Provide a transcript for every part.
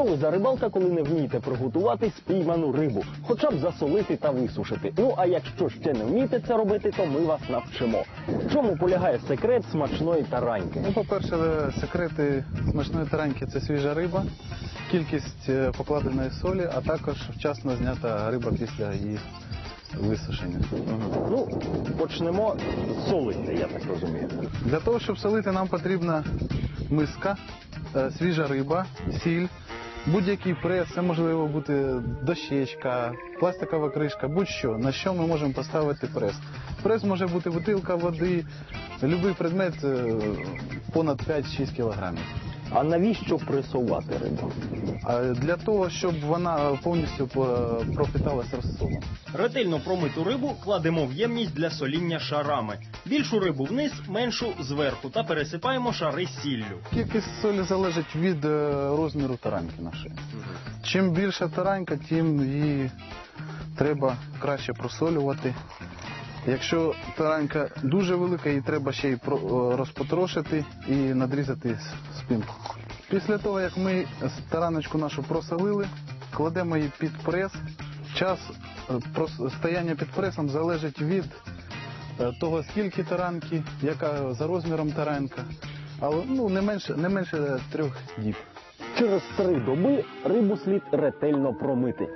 Що ви за рибалка, коли не вмієте приготувати спійману рибу, хоча б засолити та висушити. Ну а якщо ще не вмієте це робити, то ми вас навчимо. В чому полягає секрет смачної тараньки? Ну, по-перше, секрети смачної тараньки це свіжа риба, кількість е, покладеної солі, а також вчасно знята риба після її висушення. Ну, почнемо з солити, я так розумію. Для того, щоб солити, нам потрібна миска, е, свіжа риба, сіль, будь-який прес, це можливо бути дощечка, пластикова кришка, будь-що, на що ми можемо поставити прес. Прес може бути бутилка води, будь-який предмет е, понад 5-6 кілограмів. А навіщо пресувати рибу? Для того, щоб вона повністю по- пропиталась розсолом. Ретельно промиту рибу кладемо в ємність для соління шарами. Більшу рибу вниз, меншу зверху та пересипаємо шари сіллю. Кількість солі залежить від е, розміру тараньки нашої. Чим більша таранька, тим її треба краще просолювати. Якщо таранька дуже велика, її треба ще й розпотрошити і надрізати спинку. Після того, як ми тараночку нашу просолили, кладемо її під прес. Час е, стояння під пресом залежить від е, того, скільки таранки, яка за розміром таранка. Але ну, не менше, не менше трьох діб. Через три доби рибу слід ретельно промити.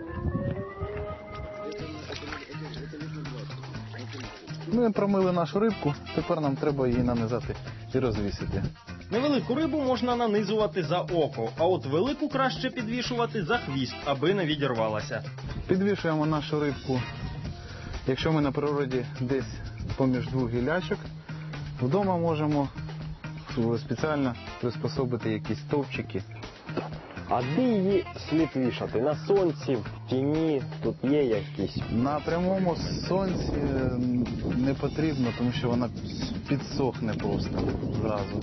Ми промили нашу рибку, тепер нам треба її нанизати і розвісити. Невелику рибу можна нанизувати за око, а от велику краще підвішувати за хвіст, аби не відірвалася. Підвішуємо нашу рибку. Якщо ми на природі десь поміж двох гілячок, вдома можемо спеціально приспособити якісь стовпчики. А де її слід вішати? На сонці, в тіні, тут є якісь. На прямому сонці не потрібно, тому що вона підсохне просто зразу.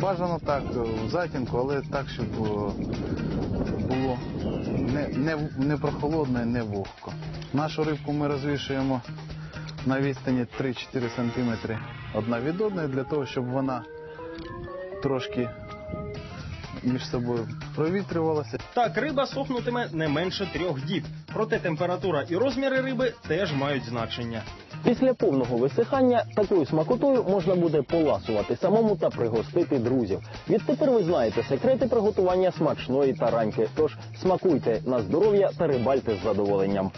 Бажано так, е, в затінку, але так, щоб е, було не, не, не прохолодно і не вогко. Нашу рибку ми розвішуємо на відстані 3-4 см одна від одної, для того, щоб вона трошки між собою провітрювалася. Так, риба сохнутиме не менше трьох діб. Проте температура і розміри риби теж мають значення. Після повного висихання такою смакотою можна буде поласувати самому та пригостити друзів. Відтепер ви знаєте секрети приготування смачної тараньки. Тож смакуйте на здоров'я та рибальте з задоволенням.